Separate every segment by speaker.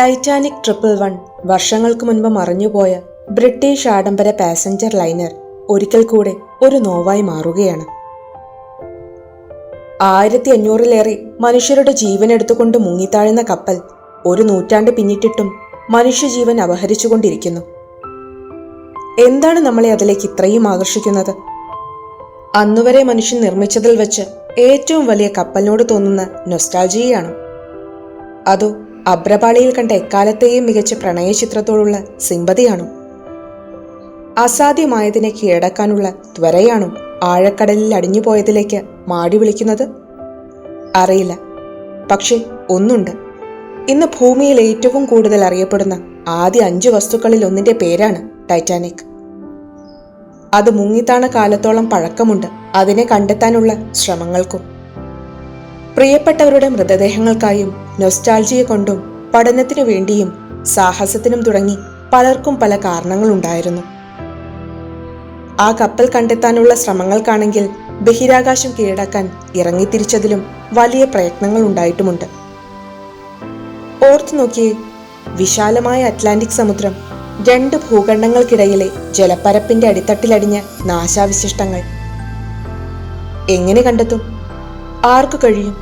Speaker 1: Titanic triple one വർഷങ്ങൾക്ക് മുൻപ് മറിഞ്ഞുപോയ ബ്രിട്ടീഷ് ആഡംബര പാസഞ്ചർ ലൈനർ ഒരിക്കൽ കൂടെ ഒരു നോവായി മാറുകയാണ്. ആയിരത്തി അഞ്ഞൂറിലേറെ മനുഷ്യരുടെ ജീവൻ എടുത്തുകൊണ്ട് മുങ്ങിത്താഴുന്ന കപ്പൽ ഒരു നൂറ്റാണ്ട് പിന്നിട്ടിട്ടും മനുഷ്യജീവൻ അപഹരിച്ചുകൊണ്ടിരിക്കുന്നു. എന്താണ് നമ്മളെ അതിലേക്ക് ഇത്രയും ആകർഷിക്കുന്നത്? അന്നുവരെ മനുഷ്യൻ നിർമ്മിച്ചതിൽ വെച്ച് ഏറ്റവും വലിയ കപ്പലിനോട് തോന്നുന്ന നൊസ്റ്റാൾജിയാണ് അതോ അബ്രപാളിയിൽ കണ്ട എക്കാലത്തെയും മികച്ച പ്രണയ ചിത്രത്തോടുള്ള സിമ്പതിയാണോ. അസാധ്യമായതിനെ കീഴടക്കാനുള്ള ത്വരയാണോ ആഴക്കടലിൽ അടിഞ്ഞുപോയതിലേക്ക് മാടി വിളിക്കുന്നത്? അറിയില്ല. പക്ഷേ ഒന്നുണ്ട്. ഇന്ന് ഭൂമിയിൽ ഏറ്റവും കൂടുതൽ അറിയപ്പെടുന്ന ആദ്യ അഞ്ച് വസ്തുക്കളിൽ ഒന്നിന്റെ പേരാണ് ടൈറ്റാനിക്. അത് മുങ്ങിത്താണ കാലത്തോളം പഴക്കമുണ്ട്. അതിനെ കണ്ടെത്താനുള്ള ശ്രമങ്ങൾക്കും പ്രിയപ്പെട്ടവരുടെ മൃതദേഹങ്ങൾക്കായും നൊസ്റ്റാൾജിയെ കൊണ്ടും പഠനത്തിനു വേണ്ടിയും സാഹസത്തിനും തുടങ്ങി പലർക്കും പല കാരണങ്ങളുണ്ടായിരുന്നു. ആ കപ്പൽ കണ്ടെത്താനുള്ള ശ്രമങ്ങൾക്കാണെങ്കിൽ ബഹിരാകാശം കീഴടക്കാൻ ഇറങ്ങിത്തിരിച്ചതിലും വലിയ പ്രയത്നങ്ങൾ ഉണ്ടായിട്ടുമുണ്ട്. ഓർത്തു നോക്കിയേ വിശാലമായ അറ്റ്ലാന്റിക് സമുദ്രം രണ്ട് ഭൂഖണ്ഡങ്ങൾക്കിടയിലെ ജലപ്പരപ്പിന്റെ അടിത്തട്ടിലടിഞ്ഞ നാശാവിശിഷ്ടങ്ങൾ. എങ്ങനെ കണ്ടെത്തും? ആർക്കു കഴിയും?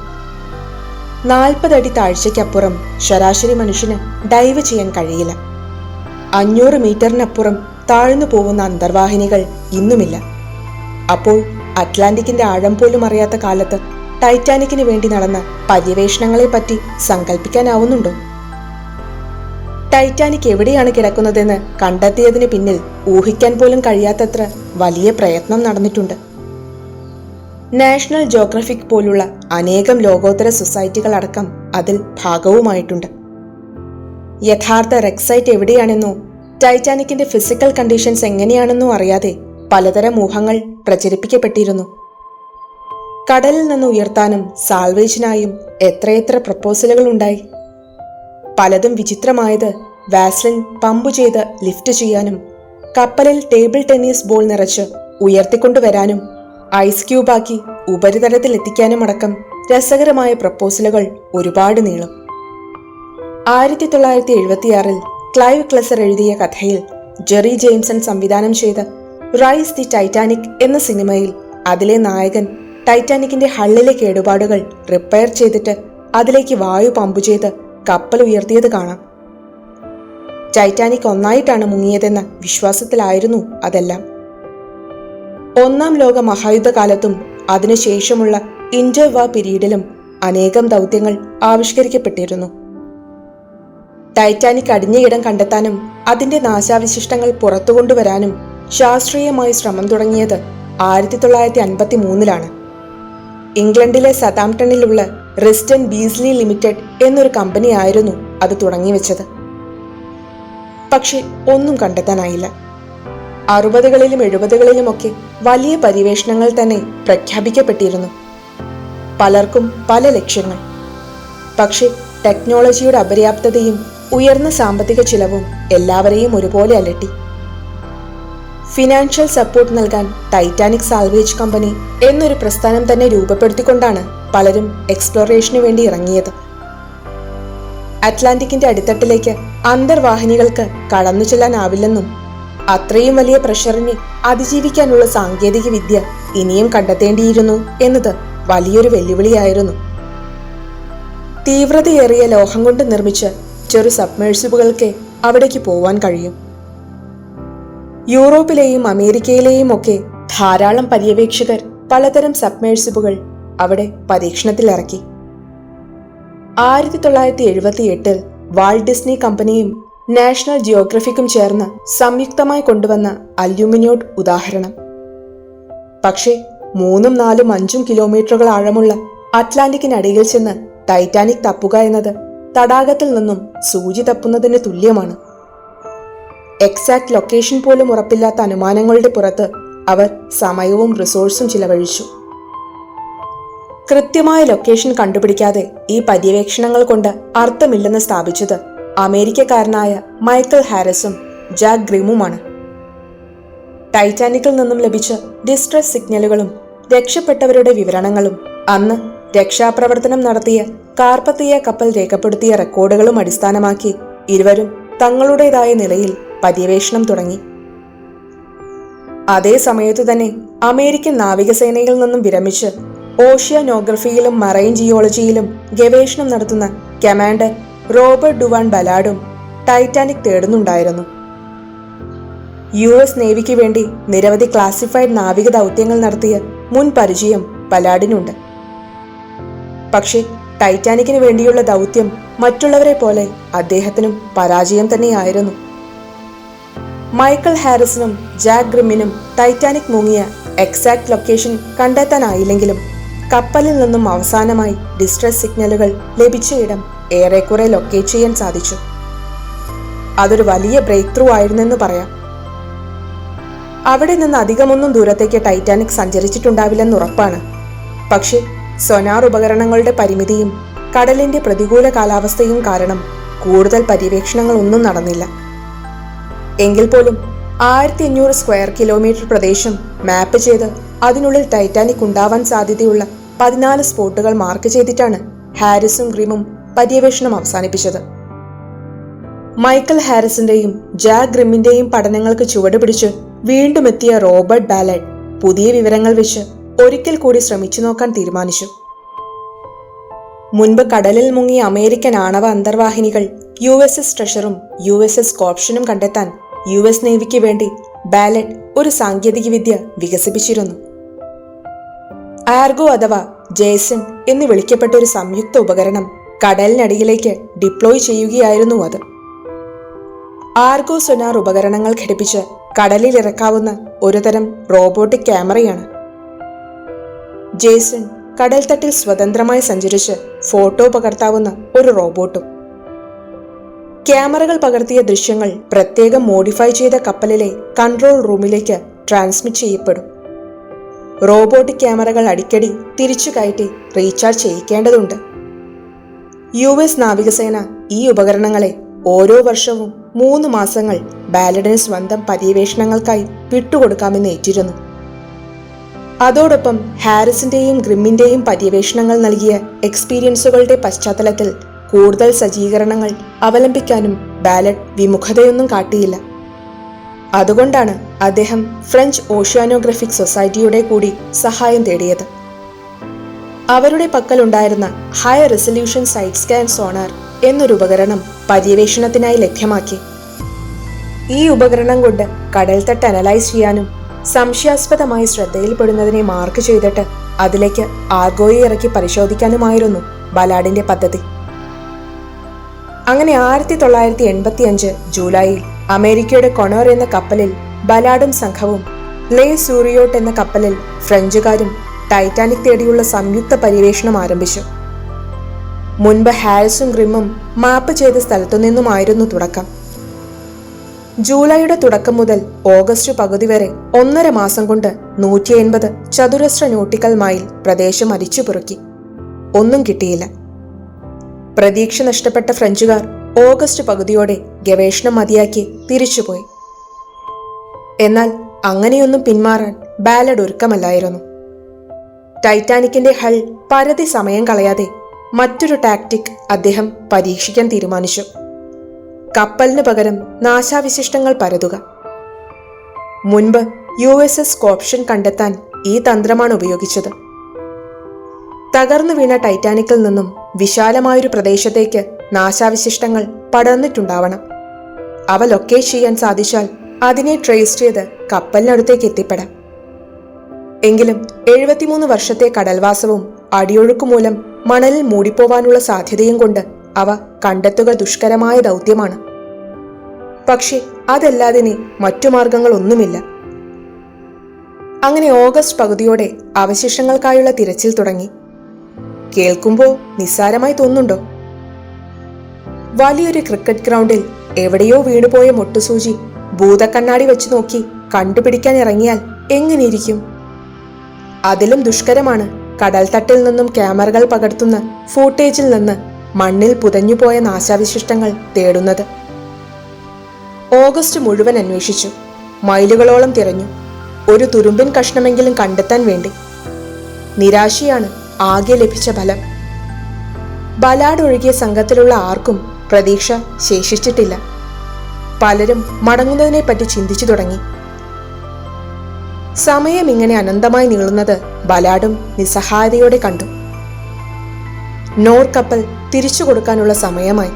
Speaker 1: നാൽപ്പതടി താഴ്ചയ്ക്കപ്പുറം ശരാശരി മനുഷ്യന് ഡൈവ് ചെയ്യാൻ കഴിയില്ല. അഞ്ഞൂറ് മീറ്ററിനപ്പുറം താഴ്ന്നു പോകുന്ന അന്തർവാഹിനികൾ ഇന്നുമില്ല. അപ്പോൾ അറ്റ്ലാന്റിക്കിന്റെ ആഴം പോലും അറിയാത്ത കാലത്ത് ടൈറ്റാനിക്കിന് വേണ്ടി നടന്ന പര്യവേഷണങ്ങളെപ്പറ്റി സങ്കല്പിക്കാനാവുന്നുണ്ടോ ടൈറ്റാനിക് എവിടെയാണ് കിടക്കുന്നതെന്ന് കണ്ടെത്തിയതിന് പിന്നിൽ ഊഹിക്കാൻ പോലും കഴിയാത്തത്ര വലിയ പ്രയത്നം നടന്നിട്ടുണ്ട്. നാഷണൽ ജോഗ്രഫിക് പോലുള്ള അനേകം ലോകോത്തര സൊസൈറ്റികൾ അടക്കം അതിൽ ഭാഗവുമായിട്ടുണ്ട്. യഥാർത്ഥ റെക്സൈറ്റ് എവിടെയാണെന്നോ ടൈറ്റാനിക്കിന്റെ ഫിസിക്കൽ കണ്ടീഷൻസ് എങ്ങനെയാണെന്നോ അറിയാതെ പലതരം ഊഹങ്ങൾ പ്രചരിപ്പിക്കപ്പെട്ടിരുന്നു. കടലിൽ നിന്ന് ഉയർത്താനും സാൽവേജിനായും എത്രയെത്ര പ്രപ്പോസലുകൾ ഉണ്ടായി. പലതും വിചിത്രമായത് വാസ്ലിൻ പമ്പ് ചെയ്ത് ലിഫ്റ്റ് ചെയ്യാനും കപ്പലിൽ ടേബിൾ ടെന്നീസ് ബോൾ നിറച്ച് ഉയർത്തിക്കൊണ്ടുവരാനും ഐസ് ക്യൂബാക്കി ഉപരിതലത്തിൽ എത്തിക്കാനും അടക്കം രസകരമായ പ്രപ്പോസലുകൾ ഒരുപാട് നീളും. ആയിരത്തി തൊള്ളായിരത്തി എഴുപത്തിയാറിൽ ക്ലൈവ് ക്ലസർ എഴുതിയ കഥയിൽ ജെറി ജെയിംസൺ സംവിധാനം ചെയ്ത റൈസ് ദി ടൈറ്റാനിക് എന്ന സിനിമയിൽ അതിലെ നായകൻ ടൈറ്റാനിക്കിന്റെ ഹള്ളിലെ കേടുപാടുകൾ റിപ്പയർ ചെയ്തിട്ട് അതിലേക്ക് വായു പമ്പ് ചെയ്ത് കപ്പൽ ഉയർത്തിയത് കാണാം. ടൈറ്റാനിക് ഒന്നായിട്ടാണ് മുങ്ങിയതെന്ന വിശ്വാസത്തിലായിരുന്നു അതെല്ലാം. ഒന്നാം ലോക മഹായുദ്ധകാലത്തും അതിനുശേഷമുള്ള ഇന്റർവാ പിരീഡിലും അനേകം ദൗത്യങ്ങൾ ആവിഷ്കരിക്കപ്പെട്ടിരുന്നു. ടൈറ്റാനിക് അടിഞ്ഞയിടം കണ്ടെത്താനും അതിന്റെ നാശാവിശിഷ്ടങ്ങൾ പുറത്തുകൊണ്ടുവരാനും ശാസ്ത്രീയമായി ശ്രമം തുടങ്ങിയത് ആയിരത്തി തൊള്ളായിരത്തി അൻപത്തി മൂന്നിലാണ് ഇംഗ്ലണ്ടിലെ സതാംപ്ടണിലുള്ള റിസ്റ്റൻ ബീസ്ലി ലിമിറ്റഡ് എന്നൊരു കമ്പനിയായിരുന്നു അത് തുടങ്ങിവെച്ചത്. പക്ഷെ ഒന്നും കണ്ടെത്താനായില്ല. അറുപതുകളിലും എഴുപതുകളിലുമൊക്കെ വലിയ പര്യവേഷണങ്ങൾ തന്നെ പ്രഖ്യാപിക്കപ്പെട്ടിരുന്നു. പലർക്കും പല ലക്ഷ്യങ്ങൾ. പക്ഷേ ടെക്നോളജിയുടെ അപര്യാപ്തതയും ഉയർന്ന സാമ്പത്തിക ചിലവും എല്ലാവരെയും ഒരുപോലെ അലട്ടി. ഫിനാൻഷ്യൽ സപ്പോർട്ട് നൽകാൻ ടൈറ്റാനിക് സാൽവേജ് കമ്പനി എന്നൊരു പ്രസ്ഥാനം തന്നെ രൂപപ്പെടുത്തിക്കൊണ്ടാണ് പലരും എക്സ്പ്ലോറേഷന് വേണ്ടി ഇറങ്ങിയത്. അറ്റ്ലാന്റിക്കിന്റെ അടിത്തട്ടിലേക്ക് അന്തർവാഹിനികൾക്ക് കടന്നു ചെല്ലാനാവില്ലെന്നും അത്രയും വലിയ പ്രഷറിനെ അതിജീവിക്കാനുള്ള സാങ്കേതിക വിദ്യ ഇനിയും കണ്ടെത്തേണ്ടിയിരുന്നു എന്നത് വലിയൊരു വെല്ലുവിളിയായിരുന്നു. തീവ്രതയേറിയ ലോഹം കൊണ്ട് നിർമ്മിച്ച ചെറു സബ്മേഴ്സിബുകൾക്ക് അവിടേക്ക് പോവാൻ കഴിയും. യൂറോപ്പിലെയും അമേരിക്കയിലെയും ഒക്കെ ധാരാളം പര്യവേക്ഷകർ പലതരം സബ്മേഴ്സിബുകൾ അവിടെ പരീക്ഷണത്തിലിറക്കി. ആയിരത്തി തൊള്ളായിരത്തി എഴുപത്തി എട്ടിൽ വാൾഡിസ്നി ഡിസ്നി കമ്പനിയും നാഷണൽ ജിയോഗ്രഫിക്കും ചേർന്ന് സംയുക്തമായി കൊണ്ടുവന്ന അല്യൂമിനിയോട്ട് ഉദാഹരണം. പക്ഷേ മൂന്നും നാലും അഞ്ചും കിലോമീറ്ററുകൾ ആഴമുള്ള അറ്റ്ലാന്റിക്കിനടിയിൽ ചെന്ന് ടൈറ്റാനിക് തപ്പുക എന്നത് തടാകത്തിൽ നിന്നും സൂചി തപ്പുന്നതിന് തുല്യമാണ്. എക്സാക്ട് ലൊക്കേഷൻ പോലും ഉറപ്പില്ലാത്ത അനുമാനങ്ങളുടെ പുറത്ത് അവർ സമയവും റിസോഴ്സും ചിലവഴിച്ചു. കൃത്യമായ ലൊക്കേഷൻ കണ്ടുപിടിക്കാതെ ഈ പര്യവേക്ഷണങ്ങൾ കൊണ്ട് അർത്ഥമില്ലെന്ന് സ്ഥാപിച്ചത് അമേരിക്കക്കാരനായ മൈക്കൽ ഹാരിസും ജാക്ക് ഗ്രിമുമാണ്. ടൈറ്റാനിക്കിൽ നിന്നും ലഭിച്ച ഡിസ്ട്രസ് സിഗ്നലുകളും രക്ഷപ്പെട്ടവരുടെ വിവരണങ്ങളും അന്ന് രക്ഷാപ്രവർത്തനം നടത്തിയ കാർപ്പത്തിയ കപ്പൽ രേഖപ്പെടുത്തിയ റെക്കോർഡുകളും അടിസ്ഥാനമാക്കി ഇരുവരും തങ്ങളുടേതായ നിലയിൽ പര്യവേഷണം തുടങ്ങി. അതേ സമയത്തു തന്നെ അമേരിക്കൻ നാവികസേനയിൽ നിന്നും വിരമിച്ച് ഓഷ്യാനോഗ്രഫിയിലും മറൈൻ ജിയോളജിയിലും ഗവേഷണം നടത്തുന്ന കമാൻഡർ റോബർട്ട് ഡുവാൻ ബലാഡും ടൈറ്റാനിക് തേടുന്നുണ്ടായിരുന്നു. യു എസ് നേവിക്ക് വേണ്ടി നിരവധി ക്ലാസിഫൈഡ് നാവിക ദൗത്യങ്ങൾ നടത്തിയ മുൻ പരിചയം ബലാഡിനുണ്ട്. പക്ഷേ ടൈറ്റാനിക്കിന് വേണ്ടിയുള്ള ദൗത്യം മറ്റുള്ളവരെ പോലെ അദ്ദേഹത്തിനും പരാജയം തന്നെയായിരുന്നു. മൈക്കൽ ഹാരിസിനും ജാക്ക് ഗ്രിമ്മിനും ടൈറ്റാനിക് മുങ്ങിയ എക്സാക്ട് ലൊക്കേഷൻ കണ്ടെത്താനായില്ലെങ്കിലും കപ്പലിൽ നിന്നും അവസാനമായി ഡിസ്ട്രസ് സിഗ്നലുകൾ ലഭിച്ച ഇടം ഏറെക്കുറെ ലൊക്കേറ്റ് ചെയ്യാൻ സാധിച്ചു. അതൊരു വലിയ ബ്രേക്ക് ത്രൂ ആയിരുന്നെന്ന് പറയാം. അവിടെ നിന്ന് അധികമൊന്നും ദൂരത്തേക്ക് ടൈറ്റാനിക് സഞ്ചരിച്ചിട്ടുണ്ടാവില്ലെന്ന് ഉറപ്പാണ്. പക്ഷേ സൊനാർ ഉപകരണങ്ങളുടെ പരിമിതിയും കടലിന്റെ പ്രതികൂല കാലാവസ്ഥയും കാരണം കൂടുതൽ പര്യവേക്ഷണങ്ങൾ ഒന്നും നടന്നില്ല. എങ്കിൽ പോലും ആയിരത്തി അഞ്ഞൂറ് സ്ക്വയർ കിലോമീറ്റർ പ്രദേശം മാപ്പ് ചെയ്ത് അതിനുള്ളിൽ ടൈറ്റാനിക് ഉണ്ടാവാൻ സാധ്യതയുള്ള പതിനാല് സ്പോട്ടുകൾ മാർക്ക് ചെയ്തിട്ടാണ് ഹാരിസും ഗ്രിമും പര്യവേഷണം അവസാനിപ്പിച്ചത്. മൈക്കൽ ഹാരിസിന്റെയും ജാക്ക് ഗ്രിമിന്റെയും പഠനങ്ങൾക്ക് ചുവടുപിടിച്ച് വീണ്ടും എത്തിയ റോബർട്ട് ബാലഡ് പുതിയ വിവരങ്ങൾ വെച്ച് ഒരിക്കൽ കൂടി ശ്രമിച്ചു നോക്കാൻ തീരുമാനിച്ചു. മുൻപ് കടലിൽ മുങ്ങിയ അമേരിക്കൻ ആണവ അന്തർവാഹിനികൾ യു എസ് എസ് ട്രഷറും യു എസ് എസ് കോപ്ഷനും കണ്ടെത്താൻ യു എസ് നേവിക്ക് വേണ്ടി ബാലറ്റ് ഒരു സാങ്കേതികവിദ്യ വികസിപ്പിച്ചിരുന്നു. ആർഗോ അഥവാ ജേസൺ എന്ന് വിളിക്കപ്പെട്ട ഒരു സംയുക്ത ഉപകരണം കടലിനടിയിലേക്ക് ഡിപ്ലോയ് ചെയ്യുകയായിരുന്നു അത്. ആർഗോ സൊനാർ ഉപകരണങ്ങൾ ഘടിപ്പിച്ച് കടലിൽ ഇറക്കാവുന്ന ഒരുതരം റോബോട്ടിക് ക്യാമറയാണ്. ജേസൺ കടൽത്തട്ടിൽ സ്വതന്ത്രമായി സഞ്ചരിച്ച് ഫോട്ടോ പകർത്താവുന്ന ഒരു റോബോട്ടും. ക്യാമറകൾ പകർത്തിയ ദൃശ്യങ്ങൾ പ്രത്യേകം മോഡിഫൈ ചെയ്ത കപ്പലിലെ കൺട്രോൾ റൂമിലേക്ക് ട്രാൻസ്മിറ്റ് ചെയ്യപ്പെടും. റോബോട്ടിക് ക്യാമറകൾ അടിക്കടി തിരിച്ചു കയറ്റി റീചാർജ് ചെയ്യിക്കേണ്ടതുണ്ട്. യു എസ് നാവികസേന ഈ ഉപകരണങ്ങളെ ഓരോ വർഷവും മൂന്ന് മാസങ്ങൾ ബാലഡിന് സ്വന്തം പര്യവേഷണങ്ങൾക്കായി വിട്ടുകൊടുക്കാമെന്ന് ഏറ്റിരുന്നു. അതോടൊപ്പം ഹാരിസിന്റെയും ഗ്രിമ്മിന്റെയും പര്യവേഷണങ്ങൾ നൽകിയ എക്സ്പീരിയൻസുകളുടെ പശ്ചാത്തലത്തിൽ കൂടുതൽ സജ്ജീകരണങ്ങൾ അവലംബിക്കാനും ബാലഡ് വിമുഖതയൊന്നും കാട്ടിയില്ല. അതുകൊണ്ടാണ് അദ്ദേഹം ഫ്രഞ്ച് ഓഷ്യാനോഗ്രഫിക് സൊസൈറ്റിയുടെ കൂടി സഹായം തേടിയത്. അവരുടെ പക്കലുണ്ടായിരുന്ന high resolution side scan sonar എന്നൊരു ഉപകരണം പര്യവേഷണത്തിനായി ലഭ്യമാക്കി. ഈ ഉപകരണം കൊണ്ട് കടൽത്തട്ട് അനലൈസ് ചെയ്യാനും സംശയാസ്പദമായി ശ്രദ്ധയിൽപ്പെടുന്നതിനെ മാർക്ക് ചെയ്തിട്ട് അതിലേക്ക് ആർഗോയെ ഇറക്കി പരിശോധിക്കാനുമായിരുന്നു ബലാഡിന്റെ പദ്ധതി. അങ്ങനെ ആയിരത്തി തൊള്ളായിരത്തി എൺപത്തി അഞ്ച് ജൂലൈയിൽ അമേരിക്കയുടെ കൊണോർ എന്ന കപ്പലിൽ ബലാഡും സംഘവും ലേ സൂറിയോട്ട് എന്ന കപ്പലിൽ ഫ്രഞ്ചുകാരും ടൈറ്റാനിക് തേടിയുള്ള സംയുക്ത പര്യവേഷണം ആരംഭിച്ചു. മുൻപ് ഹാരിസും ഗ്രിമ്മും മാപ്പ് ചെയ്ത സ്ഥലത്തു നിന്നുമായിരുന്നു തുടക്കം. ജൂലൈയുടെ തുടക്കം മുതൽ ഓഗസ്റ്റ് പകുതി വരെ ഒന്നര മാസം കൊണ്ട് നൂറ്റി എൺപത് ചതുരശ്ര നോട്ടിക്കൽ മൈൽ പ്രദേശം അരിച്ചുപുറുക്കി ഒന്നും കിട്ടിയില്ല. പ്രതീക്ഷ നഷ്ടപ്പെട്ട ഫ്രഞ്ചുകാർ ഓഗസ്റ്റ് പകുതിയോടെ ഗവേഷണം മതിയാക്കി തിരിച്ചുപോയി. എന്നാൽ അങ്ങനെയൊന്നും പിന്മാറാൻ ബാലഡ് ഒരുക്കമല്ലായിരുന്നു. ടൈറ്റാനിക്കിന്റെ ഹൾ പരതി സമയം കളയാതെ മറ്റൊരു ടാക്ടിക് അദ്ദേഹം പരീക്ഷിക്കാൻ തീരുമാനിച്ചു. കപ്പലിന് പകരം നാശാവിശിഷ്ടങ്ങൾ പരതുക. മുൻപ് യു എസ് എസ് കോപ്ഷൻ കണ്ടെത്താൻ ഈ തന്ത്രമാണ് ഉപയോഗിച്ചത്. തകർന്നു വീണ ടൈറ്റാനിക്കിൽ നിന്നും വിശാലമായൊരു പ്രദേശത്തേക്ക് നാശാവിശിഷ്ടങ്ങൾ പടർന്നിട്ടുണ്ടാവണം. അവ ലൊക്കേറ്റ് ചെയ്യാൻ സാധിച്ചാൽ അതിനെ ട്രേസ് ചെയ്ത് കപ്പലിനടുത്തേക്ക് എത്തിപ്പെടാം. എങ്കിലും എഴുപത്തിമൂന്ന് വർഷത്തെ കടൽവാസവും അടിയൊഴുക്ക് മൂലം മണലിൽ മൂടിപ്പോവാനുള്ള സാധ്യതയും കൊണ്ട് അവ കണ്ടെത്തുക ദുഷ്കരമായ ദൗത്യമാണ്. പക്ഷേ അതല്ലാതെ ഇനി മറ്റു മാർഗങ്ങളൊന്നുമില്ല. അങ്ങനെ ഓഗസ്റ്റ് പകുതിയോടെ അവശിഷ്ടങ്ങൾക്കായുള്ള തിരച്ചിൽ തുടങ്ങി. കേൾക്കുമ്പോൾ നിസ്സാരമായി തോന്നുന്നുണ്ടോ? വലിയൊരു ക്രിക്കറ്റ് ഗ്രൗണ്ടിൽ എവിടെയോ വീണുപോയ മൊട്ടുസൂചി ഭൂതക്കണ്ണാടി വെച്ച് നോക്കി കണ്ടുപിടിക്കാൻ ഇറങ്ങിയാൽ എങ്ങനെയിരിക്കും? അതിലും ദുഷ്കരമാണ്. കടൽത്തട്ടിൽ നിന്നും ക്യാമറകൾ പകർത്തുന്ന ഫൂട്ടേജിൽ നിന്ന് മണ്ണിൽ പുതഞ്ഞുപോയ നാശാവിശിഷ്ടങ്ങൾ തേടുന്നത്. ഓഗസ്റ്റ് മുഴുവൻ അന്വേഷിച്ചു. മൈലുകളോളം തിരഞ്ഞു. ഒരു തുരുമ്പിൻ കഷ്ണമെങ്കിലും കണ്ടെത്താൻ വേണ്ടി. നിരാശയാണ് ആകെ ലഭിച്ച ഫലം. ബലാഡ് ഒഴുകിയ സംഘത്തിലുള്ള ആർക്കും പ്രതീക്ഷ ശേഷിച്ചിട്ടില്ല. പലരും മടങ്ങുന്നതിനെപ്പറ്റി ചിന്തിച്ചു തുടങ്ങി. സമയം ഇങ്ങനെ അനന്തമായി നീളുന്നത് ബലാഡും നിസ്സഹായതയോടെ കണ്ടു. നോർ കപ്പൽ തിരിച്ചു കൊടുക്കാനുള്ള സമയമായി.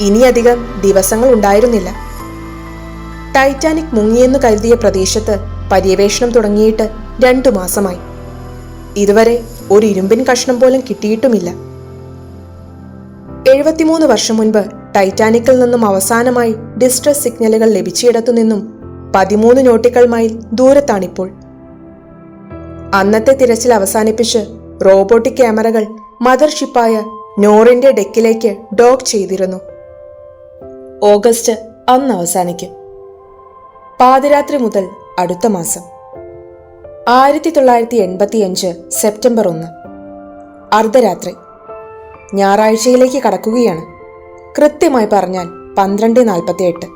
Speaker 1: ഇനിയധികം ദിവസങ്ങൾ ഉണ്ടായിരുന്നില്ല. ടൈറ്റാനിക് മുങ്ങിയെന്ന് കരുതിയ പ്രദേശത്ത് പര്യവേഷണം തുടങ്ങിയിട്ട് രണ്ടു മാസമായി. ഇതുവരെ ഒരു ഇരുമ്പിൻ കഷ്ണം പോലും കിട്ടിയിട്ടുമില്ല. എഴുപത്തിമൂന്ന് വർഷം മുൻപ് ടൈറ്റാനിക്കിൽ നിന്നും അവസാനമായി ഡിസ്ട്രസ് സിഗ്നലുകൾ ലഭിച്ചിടത്തു നിന്നും പതിമൂന്ന് നോട്ടിക്കൽ മൈൽ ദൂരത്താണിപ്പോൾ. അന്നത്തെ തിരച്ചിൽ അവസാനിപ്പിച്ച് റോബോട്ടിക് ക്യാമറകൾ മദർഷിപ്പായ നോറിന്റെ ഡെക്കിലേക്ക് ഡോക്ക് ചെയ്തിരുന്നു. ഓഗസ്റ്റ് അന്ന് അവസാനിക്കും. പാതിരാത്രി മുതൽ അടുത്ത മാസം. ആയിരത്തി തൊള്ളായിരത്തി എൺപത്തിയഞ്ച് സെപ്റ്റംബർ ഒന്ന്. അർദ്ധരാത്രി. ഞായറാഴ്ചയിലേക്ക് കടക്കുകയാണ്. കൃത്യമായി പറഞ്ഞാൽ പന്ത്രണ്ട് നാൽപ്പത്തി എട്ട്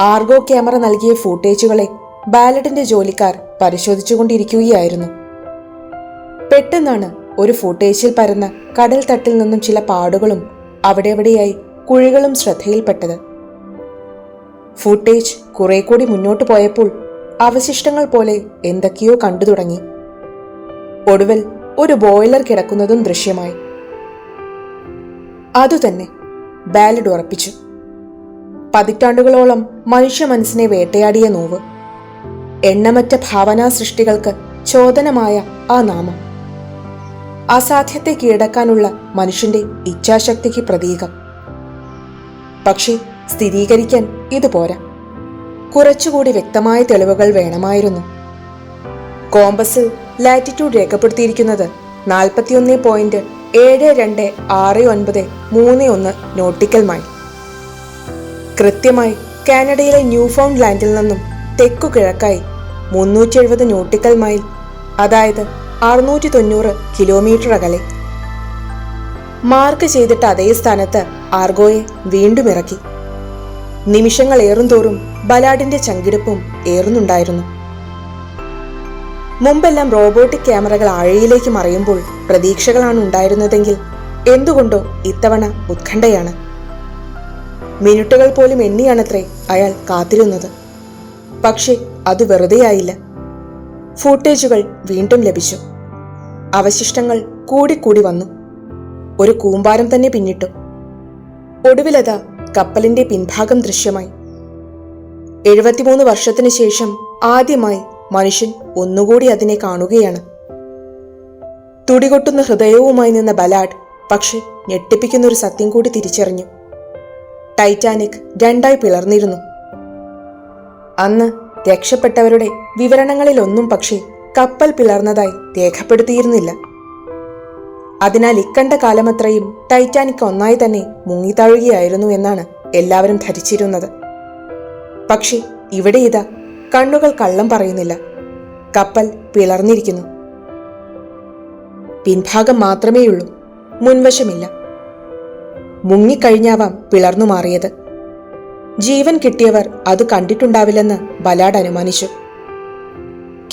Speaker 1: ആർഗോ ക്യാമറ നൽകിയ ഫൂട്ടേജുകളെ ബാലറ്റിന്റെ ജോലിക്കാർ പരിശോധിച്ചുകൊണ്ടിരിക്കുകയായിരുന്നു. പെട്ടെന്നാണ് ഒരു ഫൂട്ടേജിൽ പരന്ന കടൽ തട്ടിൽ നിന്നും ചില പാടുകളും അവിടെവിടെയായി കുഴികളും ശ്രദ്ധയിൽപ്പെട്ടത്. ഫൂട്ടേജ് കുറെ കൂടി മുന്നോട്ട് പോയപ്പോൾ അവശിഷ്ടങ്ങൾ പോലെ എന്തൊക്കെയോ കണ്ടു തുടങ്ങി. ഒടുവിൽ ഒരു ബോയിലർ കിടക്കുന്നതും ദൃശ്യമായി. അതുതന്നെ ബാലഡ് ഉറപ്പിച്ചു. പതിറ്റാണ്ടുകളോളം മനുഷ്യ മനസ്സിനെ വേട്ടയാടിയ നോവ്. എണ്ണമറ്റ ഭാവനാ സൃഷ്ടികൾക്ക് ചോദനമായ ആ നാമം. അസാധ്യത്തെ കീഴടക്കാനുള്ള മനുഷ്യന്റെ ഇച്ഛാശക്തിക്ക് പ്രതീകം. പക്ഷേ സ്ഥിരീകരിക്കാൻ ഇത് പോരാ. കുറച്ചുകൂടി വ്യക്തമായ തെളിവുകൾ വേണമായിരുന്നു. കോമ്പസിൽ ലാറ്റിറ്റ്യൂഡ് രേഖപ്പെടുത്തിയിരിക്കുന്നത് നാൽപ്പത്തിയൊന്ന് പോയിന്റ് ഏഴ് രണ്ട് ആറ് ഒൻപത് മൂന്ന് ഒന്ന് നോട്ടിക്കൽ മൈൽ കൃത്യമായി കാനഡയിലെ ന്യൂ ഫൗണ്ട് ലാൻഡിൽ നിന്നും തെക്കു കിഴക്കായി മുന്നൂറ്റി എഴുപത് നോട്ടിക്കൽ മൈൽ അതായത് അറുന്നൂറ്റി തൊണ്ണൂറ് കിലോമീറ്റർ അകലെ. മാർക്ക് ചെയ്തിട്ട് അതേ സ്ഥാനത്ത് ആർഗോയെ വീണ്ടും ഇറക്കി. നിമിഷങ്ങൾ ഏറുംതോറും ബലാഡിന്റെ ചങ്കിടുപ്പും ഏറുന്നുണ്ടായിരുന്നു. മുമ്പെല്ലാം റോബോട്ടിക് ക്യാമറകൾ ആഴയിലേക്ക് മറയുമ്പോൾ പ്രതീക്ഷകളാണ് ഉണ്ടായിരുന്നതെങ്കിൽ എന്തുകൊണ്ടോ ഇത്തവണ ഉത്കണ്ഠയാണ്. മിനിറ്റുകൾ പോലും എണ്ണിയാണത്രേ അയാൾ കാത്തിരുന്നത്. പക്ഷേ അത് വെറുതെയായില്ല. ഫൂട്ടേജുകൾ വീണ്ടും ലഭിച്ചു. അവശിഷ്ടങ്ങൾ കൂടിക്കൂടി വന്നു. ഒരു കൂമ്പാരം തന്നെ പിന്നിട്ടു. ഒടുവിലതാ കപ്പലിന്റെ പിൻഭാഗം ദൃശ്യമായി. എഴുപത്തിമൂന്ന് വർഷത്തിനു ശേഷം ആദ്യമായി മനുഷ്യൻ ഒന്നുകൂടി അതിനെ കാണുകയാണ്. തുടികൊട്ടുന്ന ഹൃദയവുമായി നിന്ന ബലാഡ് പക്ഷെ ഞെട്ടിപ്പിക്കുന്ന ഒരു സത്യം കൂടി തിരിച്ചറിഞ്ഞു. ടൈറ്റാനിക് രണ്ടായി പിളർന്നിരുന്നു. അന്ന് രക്ഷപ്പെട്ടവരുടെ വിവരണങ്ങളിലൊന്നും പക്ഷേ കപ്പൽ പിളർന്നതായി രേഖപ്പെടുത്തിയിരുന്നില്ല. അതിനാൽ ഇക്കണ്ട കാലമത്രയും ടൈറ്റാനിക് ഒന്നായി തന്നെ മുങ്ങിത്താഴുകയായിരുന്നു എന്നാണ് എല്ലാവരും ധരിച്ചിരുന്നത്. പക്ഷേ ഇവിടെ ഇതാ കണ്ണുകൾ കള്ളം പറയുന്നില്ല. കപ്പൽ പിളർന്നിരിക്കുന്നു. പിൻഭാഗം മാത്രമേയുള്ളൂ. മുൻവശമില്ല. മുങ്ങിക്കഴിഞ്ഞാവാം പിളർന്നു മാറിയത്. ജീവൻ കിട്ടിയവർ അത് കണ്ടിട്ടുണ്ടാവില്ലെന്ന് ബലാഡ് അനുമാനിച്ചു.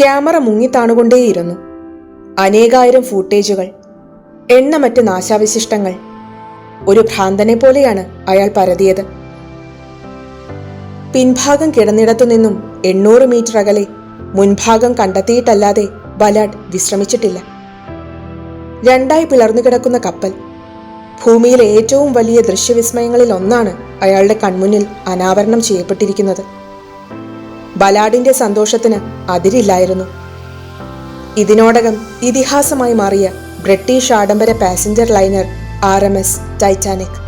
Speaker 1: ക്യാമറ മുങ്ങിത്താണുകൊണ്ടേയിരുന്നു. അനേകായിരം ഫൂട്ടേജുകൾ എണ്ണമറ്റ് നാശാവശിഷ്ടങ്ങൾ. ഒരു ഭ്രാന്തനെ പോലെയാണ് അയാൾ പരതിയത്. പിൻഭാഗം കിടന്നിടത്തു നിന്നും എണ്ണൂറ് മീറ്റർ അകലെ മുൻഭാഗം കണ്ടെത്തിയിട്ടല്ലാതെ ബലാഡ് വിശ്രമിച്ചിട്ടില്ല. രണ്ടായി പിളർന്നു കിടക്കുന്ന കപ്പൽ ഭൂമിയിലെ ഏറ്റവും വലിയ ദൃശ്യവിസ്മയങ്ങളിൽ ഒന്നാണ് അയാളുടെ കൺമുന്നിൽ അനാവരണം ചെയ്യപ്പെട്ടിരിക്കുന്നത്. ബലാഡിന്റെ സന്തോഷത്തിന് അതിരില്ലായിരുന്നു. ഇതിനോടകം ഇതിഹാസമായി മാറിയ ബ്രിട്ടീഷ് ആഡംബര passenger liner R M S Titanic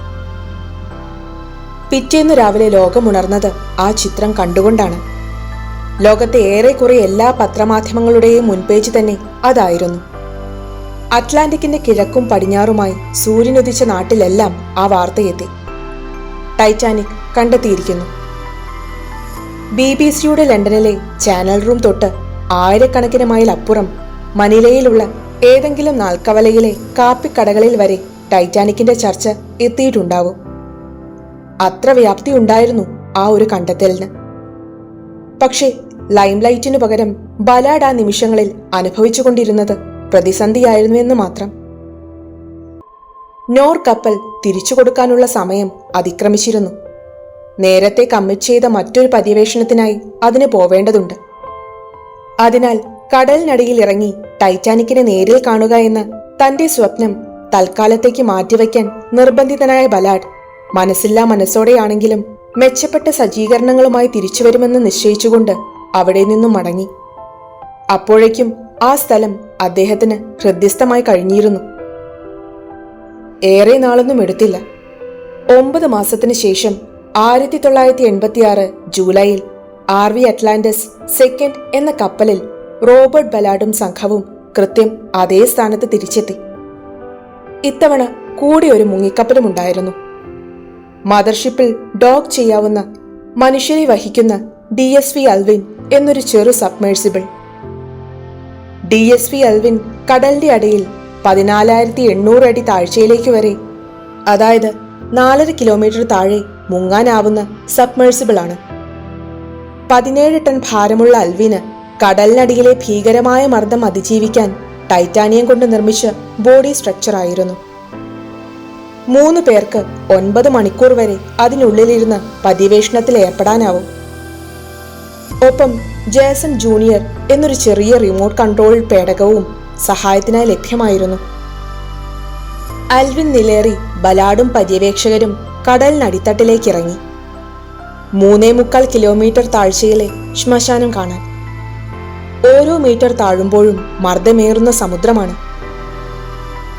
Speaker 1: പിറ്റേന്ന് രാവിലെ ലോകമുണർന്നത് ആ ചിത്രം കണ്ടുകൊണ്ടാണ്. ലോകത്തെ ഏറെക്കുറെ എല്ലാ പത്രമാധ്യമങ്ങളുടെയും മുൻപേജ് തന്നെ അതായിരുന്നു. അറ്റ്ലാന്റിക്കിന്റെ കിഴക്കും പടിഞ്ഞാറുമായി സൂര്യനുദിച്ച നാട്ടിലെല്ലാം ആ വാർത്തയെത്തി. ടൈറ്റാനിക് കണ്ടെത്തിയിരിക്കുന്നു. ബി ബി സിയുടെ ലണ്ടനിലെ ചാനൽ റൂം തൊട്ട് ആയിരക്കണക്കിന് മൈൽ അപ്പുറം മനിലയിലുള്ള ഏതെങ്കിലും നാൽക്കവലയിലെ കാപ്പിക്കടകളിൽ വരെ ടൈറ്റാനിക്കിന്റെ ചർച്ച എത്തിയിട്ടുണ്ടാവും അത്ര വ്യാപ്തി ഉണ്ടായിരുന്നു ആ ഒരു കണ്ടെത്തലിന്. പക്ഷേ ലൈംലൈറ്റിനു പകരം ബലാഡ് ആ നിമിഷങ്ങളിൽ അനുഭവിച്ചുകൊണ്ടിരുന്നത് പ്രതിസന്ധിയായിരുന്നു എന്ന് മാത്രം. നോർ കപ്പൽ തിരിച്ചു കൊടുക്കാനുള്ള സമയം അതിക്രമിച്ചിരുന്നു. നേരത്തെ കമ്മിറ്റ് ചെയ്ത മറ്റൊരു പര്യവേഷണത്തിനായി അതിന് പോവേണ്ടതുണ്ട്. അതിനാൽ കടലിനടിയിൽ ഇറങ്ങി ടൈറ്റാനിക്കിനെ നേരിൽ കാണുക എന്ന തന്റെ സ്വപ്നം തൽക്കാലത്തേക്ക് മാറ്റിവെക്കാൻ നിർബന്ധിതനായ ബലാഡ് മനസ്സില്ലാ മനസ്സോടെയാണെങ്കിലും മെച്ചപ്പെട്ട സജ്ജീകരണങ്ങളുമായി തിരിച്ചുവരുമെന്ന് നിശ്ചയിച്ചുകൊണ്ട് അവിടെ നിന്നും മടങ്ങി. അപ്പോഴേക്കും ആ സ്ഥലം അദ്ദേഹത്തിന് ഹൃദ്യസ്ഥമായി കഴിഞ്ഞിരുന്നു. ഏറെ നാളൊന്നും എടുത്തില്ല. ഒമ്പത് മാസത്തിന് ശേഷം ആയിരത്തി തൊള്ളായിരത്തി എൺപത്തിയാറ് ജൂലൈയിൽ ആർ വി അറ്റ്ലാന്റസ് സെക്കൻഡ് എന്ന കപ്പലിൽ റോബർട്ട് ബലാഡും സംഘവും കൃത്യം അതേ സ്ഥാനത്ത് തിരിച്ചെത്തി. ഇത്തവണ കൂടി ഒരു മുങ്ങിക്കപ്പലും ഉണ്ടായിരുന്നു മദർഷിപ്പിൽ ഡോക്ക് ചെയ്യാവുന്ന മനുഷ്യരെ വഹിക്കുന്ന ഡി എസ് വി അൽവിൻ എന്നൊരു ചെറു submersible. D S V Alvin കടലിന്റെ അടിയിൽ പതിനാലായിരത്തി എണ്ണൂറ് അടി താഴ്ചയിലേക്ക് വരെ അതായത് നാലര കിലോമീറ്റർ താഴെ മുങ്ങാനാവുന്ന സബ്മേഴ്സിബിൾ ആണ്. പതിനേഴ് ടൺ ഭാരമുള്ള അൽവിന് കടലിനടിയിലെ ഭീകരമായ മർദ്ദം അതിജീവിക്കാൻ ടൈറ്റാനിയം കൊണ്ട് നിർമ്മിച്ച ബോഡി സ്ട്രക്ചർ ആയിരുന്നു മൂന്ന് പേർക്ക് ഒൻപത് മണിക്കൂർ വരെ അതിനുള്ളിലിരുന്ന് പര്യവേഷണത്തിൽ ഏർപ്പെടാനാവും. ഒപ്പം ജേസൺ ജൂനിയർ എന്നൊരു ചെറിയ റിമോട്ട് കൺട്രോൾ പേടകവും സഹായത്തിനായി ലഭ്യമായിരുന്നു. അൽവിൻ നിലേറി ബലാഡും പര്യവേക്ഷകരും കടലിനടിത്തട്ടിലേക്ക് ഇറങ്ങി മൂന്നേ മുക്കാൽ കിലോമീറ്റർ താഴ്ചയിലെ ശ്മശാനം കാണാൻ. ഓരോ മീറ്റർ താഴുമ്പോഴും മർദ്ദമേറുന്ന സമുദ്രമാണ്.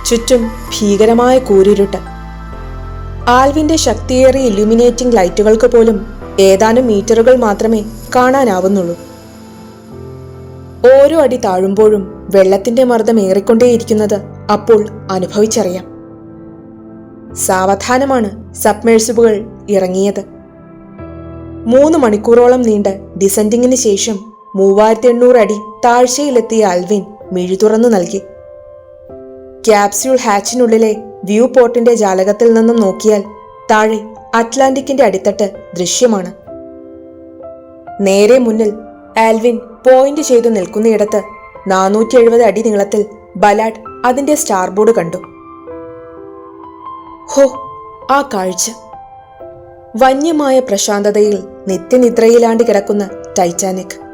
Speaker 1: ചുറ്റും ഭീകരമായ കൂരിരുട്ട്. ആൽവിന്റെ ശക്തിയേറിയ ഇലുമിനേറ്റിംഗ് ലൈറ്റുകൾക്ക് പോലും ഏതാനും മീറ്ററുകൾ മാത്രമേ കാണാനാവുന്നുള്ളൂ. ഓരോ അടി താഴുമ്പോഴും വെള്ളത്തിന്റെ മർദ്ദം ഏറിക്കൊണ്ടേയിരിക്കുന്നത് അപ്പോൾ അനുഭവിച്ചറിയാം. സാവധാനമാണ് സബ്മേഴ്സിബുകൾ ഇറങ്ങിയത്. മൂന്ന് മണിക്കൂറോളം നീണ്ട ഡിസെൻഡിങ്ങിന് ശേഷം മൂവായിരത്തി എണ്ണൂറ് അടി താഴ്ചയിലെത്തിയ അൽവിൻ മിഴി തുറന്നു നൽകി. ക്യാപ്സ്യൂൾ ഹാച്ചിനുള്ളിലെ വ്യൂ പോർട്ടിന്റെ ജാലകത്തിൽ നിന്നും നോക്കിയാൽ താഴെ അറ്റ്ലാന്റിക്കിന്റെ അടിത്തട്ട് ദൃശ്യമാണ്. നേരെ മുന്നിൽ ആൽവിൻ പോയിന്റ് ചെയ്തു നിൽക്കുന്നയിടത്ത് നാനൂറ്റി എഴുപത് അടി നീളത്തിൽ ബലാഡ് അതിന്റെ സ്റ്റാർബോർഡ് കണ്ടു. ഹോ ആ കാഴ്ച. വന്യമായ പ്രശാന്തതയിൽ നിത്യനിദ്രയിലാണ്ട് കിടക്കുന്ന ടൈറ്റാനിക്.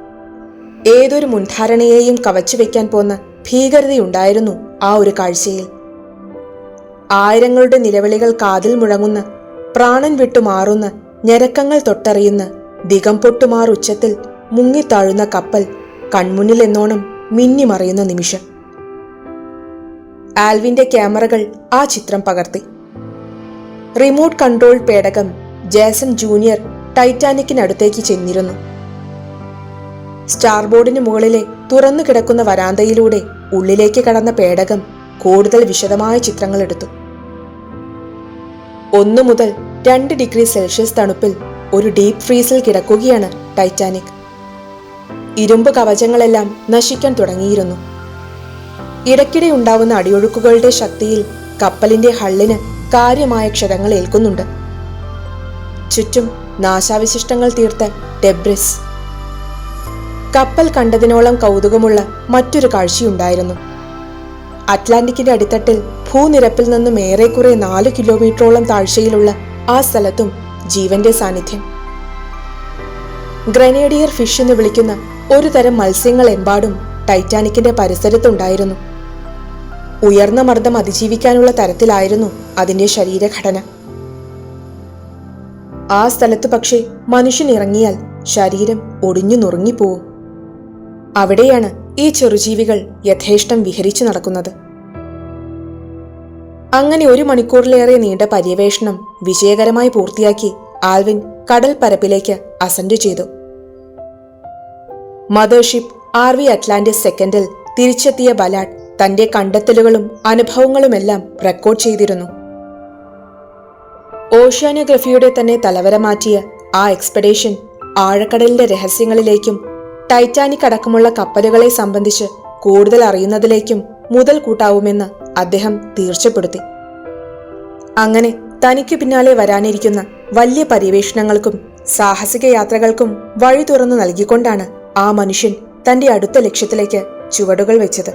Speaker 1: ഏതൊരു മുൻധാരണയെയും കവച്ചു വെക്കാൻ പോന്ന ഭീകരതയുണ്ടായിരുന്നു ആ ഒരു കാഴ്ചയിൽ. ആയിരങ്ങളുടെ നിലവിളികൾ കാതിൽ മുഴങ്ങുന്ന. പ്രാണൻ വിട്ടുമാറുന്ന ഞരക്കങ്ങൾ തൊട്ടറിയുന്ന. ദിഗം പൊട്ടുമാർ ഉച്ചത്തിൽ മുങ്ങിത്താഴുന്ന കപ്പൽ കൺമുന്നിൽ എന്നോണം മിന്നിമറിയുന്ന നിമിഷം. ആൽവിന്റെ ക്യാമറകൾ ആ ചിത്രം പകർത്തി. റിമോട്ട് കൺട്രോൾ പേടകം ജേസൺ ജൂനിയർ ടൈറ്റാനിക്കിനടുത്തേക്ക് ചെന്നിരുന്നു. സ്റ്റാർബോർഡിന് മുകളിലെ തുറന്നു കിടക്കുന്ന വരാന്തയിലൂടെ ഉള്ളിലേക്ക് കടന്ന പേടകം കൂടുതൽ വിശദമായ ചിത്രങ്ങൾ എടുത്തു. ഒന്നു മുതൽ രണ്ട് ഡിഗ്രി സെൽഷ്യസ് തണുപ്പിൽ ഒരു ഡീപ് ഫ്രീസിൽ കിടക്കുകയാണ് ടൈറ്റാനിക്. ഇരുമ്പ് കവചങ്ങളെല്ലാം നശിക്കാൻ തുടങ്ങിയിരുന്നു. ഇടയ്ക്കിടെ ഉണ്ടാവുന്ന അടിയൊഴുക്കുകളുടെ ശക്തിയിൽ കപ്പലിന്റെ ഹള്ളിന് കാര്യമായ ക്ഷതങ്ങൾ ഏൽക്കുന്നുണ്ട്. ചുറ്റും നാശാവിശിഷ്ടങ്ങൾ തീർത്ത ഡെബ്രിസ്. കപ്പൽ കണ്ടതിനോളം കൗതുകമുള്ള മറ്റൊരു കാഴ്ചയുണ്ടായിരുന്നു. അറ്റ്ലാന്റിക്കിന്റെ അടിത്തട്ടിൽ ഭൂനിരപ്പിൽ നിന്നും ഏറെക്കുറെ നാല് കിലോമീറ്ററോളം താഴ്ചയിലുള്ള ആ സ്ഥലത്തും ജീവന്റെ സാന്നിധ്യം. ഗ്രനേഡിയർ ഫിഷ് എന്ന് വിളിക്കുന്ന ഒരു തരം മത്സ്യങ്ങൾ എമ്പാടും ടൈറ്റാനിക്കിന്റെ പരിസരത്തുണ്ടായിരുന്നു. ഉയർന്ന മർദ്ദം അതിജീവിക്കാനുള്ള തരത്തിലായിരുന്നു അതിന്റെ ശരീരഘടന. ആ സ്ഥലത്ത് പക്ഷേ മനുഷ്യൻ ഇറങ്ങിയാൽ ശരീരം ഒടിഞ്ഞു നുറുങ്ങിപ്പോവും. അവിടെയാണ് ഈ ചെറുജീവികൾ യഥേഷ്ടം വിഹരിച്ചു നടക്കുന്നത്. അങ്ങനെ ഒരു മണിക്കൂറിലേറെ നീണ്ട പര്യവേഷണം വിജയകരമായി പൂർത്തിയാക്കി ആൽവിൻ കടൽ പരപ്പിലേക്ക് അസന്റ് ചെയ്തു. മദർഷിപ്പ് ആർ വി അറ്റ്ലാന്റിസ് സെക്കൻഡിൽ തിരിച്ചെത്തിയ ബലാഡ് തന്റെ കണ്ടെത്തലുകളും അനുഭവങ്ങളുമെല്ലാം റെക്കോർഡ് ചെയ്തിരുന്നു. ഓഷ്യാനോഗ്രഫിയുടെ തന്നെ തലവര മാറ്റിയ ആ എക്സ്പെഡേഷൻ ആഴക്കടലിന്റെ രഹസ്യങ്ങളിലേക്കും ടൈറ്റാനിക് അടക്കമുള്ള കപ്പലുകളെ സംബന്ധിച്ച് കൂടുതൽ അറിയുന്നതിലേക്കും മുതൽ കൂട്ടാവുമെന്ന് അദ്ദേഹം തീർച്ചപ്പെടുത്തി. അങ്ങനെ തനിക്ക് പിന്നാലെ വരാനിരിക്കുന്ന വലിയ പര്യവേഷണങ്ങൾക്കും സാഹസിക യാത്രകൾക്കും വഴി തുറന്നു നൽകിക്കൊണ്ടാണ് ആ മനുഷ്യൻ തന്റെ അടുത്ത ലക്ഷ്യത്തിലേക്ക് ചുവടുകൾ വെച്ചത്.